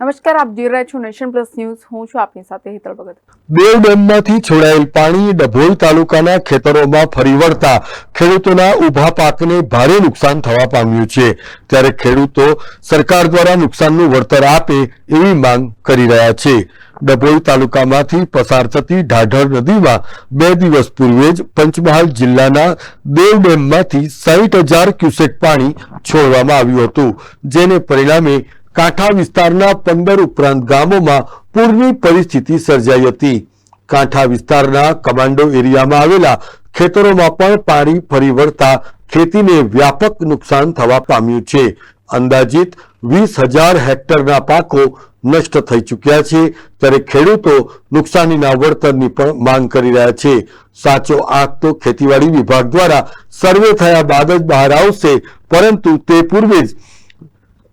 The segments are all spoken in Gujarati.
નમસ્કાર, આપ જોઈ રહ્યા છો નેશન પ્લસ ન્યૂઝ. હું છું આપની સાથે હેતલ ભગત. દેવ ડેમમાંથી છોડાયેલ પાણી ડભોઈ તાલુકાના ખેતરોમાં ફરી વળતા ખેડૂતોના ઊભા પાકને ભારે નુકસાન થવા પામ્યું છે. ત્યારે ખેડૂતો સરકાર દ્વારા નુકસાનનું વળતર આપે એવી માંગ કરી રહ્યા છે. ડભોઈ તાલુકામાંથી પસાર થતી ઢાઢર નદીમાં બે દિવસ પૂર્વે જ પંચમહાલ જિલ્લાના દેવ ડેમમાંથી સાહીઠ હજાર ક્યુસેક પાણી છોડવામાં આવ્યું હતું, જેને પરિણામે કાંઠા વિસ્તારના પંદર ઉપરાંત ગામોમાં પૂરની પરિસ્થિતિ સર્જાઈ હતી. કાંઠા વિસ્તારના કમાન્ડો એરિયામાં આવેલા ખેતરોમાં પણ પાણી ફરી વળતા ખેતીને વ્યાપક નુકસાન થવા પામ્યું છે. અંદાજિત વીસ હજાર હેક્ટરના પાકો નષ્ટ થઈ ચૂક્યા છે. ત્યારે ખેડૂતો નુકસાનીના વળતરની પણ માંગ કરી રહ્યા છે. સાચો આંક તો ખેતીવાડી વિભાગ દ્વારા સર્વે થયા બાદ જ બહાર આવશે, પરંતુ તે પૂર્વે જ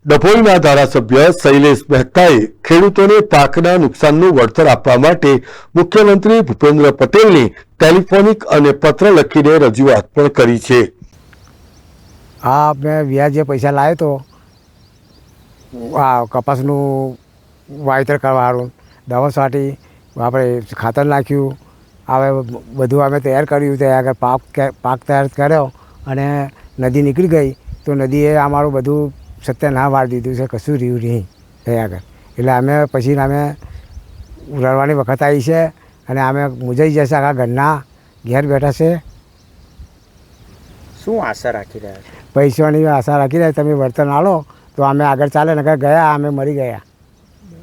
ડભોઈના ધારાસભ્ય શૈલેષ મહેતાએ ખેડૂતોને પાકના નુકસાનનું વળતર આપવા માટે મુખ્યમંત્રી ભૂપેન્દ્ર પટેલને ટેલિફોનિક અને પત્ર લખીને રજૂઆત પણ કરી છે. હા મેં વ્યાજે પૈસા લાવ્યો તો, આ કપાસનું વાવેતર કરવાનું દવા છાંટી, આપણે ખાતર નાખ્યું, હવે બધું અમે તૈયાર કર્યું ત્યાં આગળ પાક પાક તૈયાર કર્યો અને નદી નીકળી ગઈ, તો નદીએ અમારું બધું સત્ય ના વાળી દીધું છે કશું રહ્યું નહીં ત્યાં આગળ. એટલે અમે પછી અમે રડવાની વખત આવી છે અને અમે મુજાઈ જશે આખા ઘરના ઘેર બેઠા છે. શું આશા રાખી રહ્યા છે? પૈસાની આશા રાખી રહ્યા તમે વર્તન આલો તો અમે આગળ ચાલે ને ગયા અમે મરી ગયા.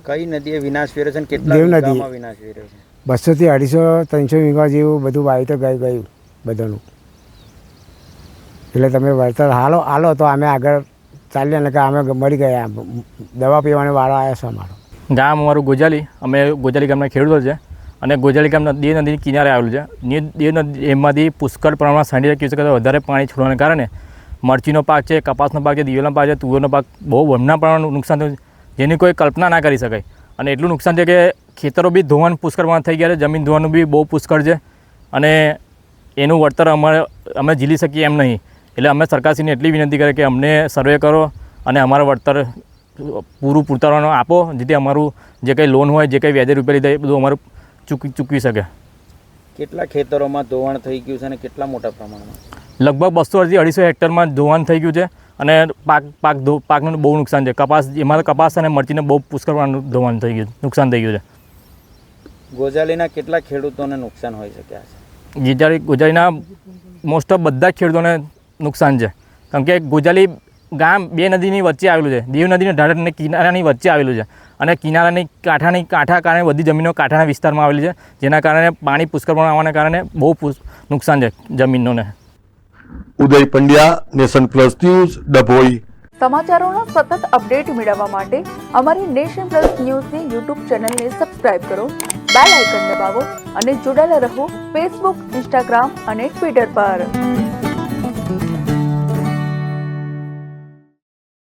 કઈ નદીએ વિનાશ વેર્યો છે કેટલા દેવ નદી. વિનાશ વેર્યો છે? બસોથી અઢીસો ત્રણસો વીઘા જેવું બધું વાવી તો ગયું ગયું બધાનું. એટલે તમે વર્તન હાલો હાલો તો અમે આગળ ચાલીએ ને કે અમે મળી ગયા. દવા પીવાને વાળો આવ્યો છે અમારો. ગામ અમારું ગોજાલી. અમે ગોજાલી ગામના ખેડૂતો છે. અને ગોજાલી ગામ દેવ નદીની કિનારે આવેલું છે. દેવ નદી એમાંથી પુષ્કળ પ્રમાણમાં સાંઠી ક્યુસેક કરતાં વધારે પાણી છોડવાને કારણે મરચીનો પાક છે, કપાસનો પાક છે, દિવેલનો પાક છે, તુવેરનો પાક બહુ વમના પ્રમાણનું નુકસાન થયું જેની કોઈ કલ્પના ના કરી શકાય. અને એટલું નુકસાન છે કે ખેતરો બી ધોવાણ પુષ્કળ પ્રમાણ થઈ ગયા છે. જમીન ધોવાનું બી બહુ પુષ્કળ છે. અને એનું વળતર અમારે અમે ઝીલી શકીએ એમ નહીં. એટલે અમે સરકારશ્રીને એટલી વિનંતી કરે કે અમને સર્વે કરો અને અમારું વળતર પૂરું પૂરતરવાનું આપો જેથી અમારું જે કંઈ લોન હોય જે કંઈ વ્યાજે રૂપિયા લીધા એ બધું અમારું ચૂકવી ચૂકવી શકે. કેટલા ખેતરોમાં ધોવાણ થઈ ગયું છે અને કેટલા મોટા પ્રમાણમાં? લગભગ બસોથી અઢીસો હેક્ટરમાં ધોવાણ થઈ ગયું છે અને પાક પાક ધો પાકનું બહુ નુકસાન છે. કપાસ એમાં કપાસ અને મરચીને બહુ પુષ્કળ ધોવાણ થઈ ગયું નુકસાન થઈ ગયું છે. ગોજાલીના કેટલા ખેડૂતોને નુકસાન હોઈ શક્યા છે ગોજારી ગોજારીના મોસ્ટ ઓફ બધા જ ખેડૂતોને નુકસાન છે. કારણ કે ગોજાલી ગામ બે નદીની વચ્ચે આવેલું છે. દેવ નદીના ઢાળને કિનારાની વચ્ચે આવેલું છે. અને કિનારાની કાંઠાની કાંઠા કારણે બધી જમીનો કાંઠાના વિસ્તારમાં આવેલી છે. જેના કારણે પાણી પુષ્કળ પ્રમાણમાં આવવાના કારણે બહુ નુકસાન છે જમીનોને. Uday Pandya Nation Plus News Dabhoi. સમાચારોના સતત અપડેટ મેળવવા માટે અમારી નેશન પ્લસ ન્યૂઝની યુટ્યુબ ચેનલને સબસ્ક્રાઇબ કરો બેલ આઇકન દબાવો અને જોડાયેલા રહો ફેસબુક ઇન્સ્ટાગ્રામ અને ટ્વિટર પર.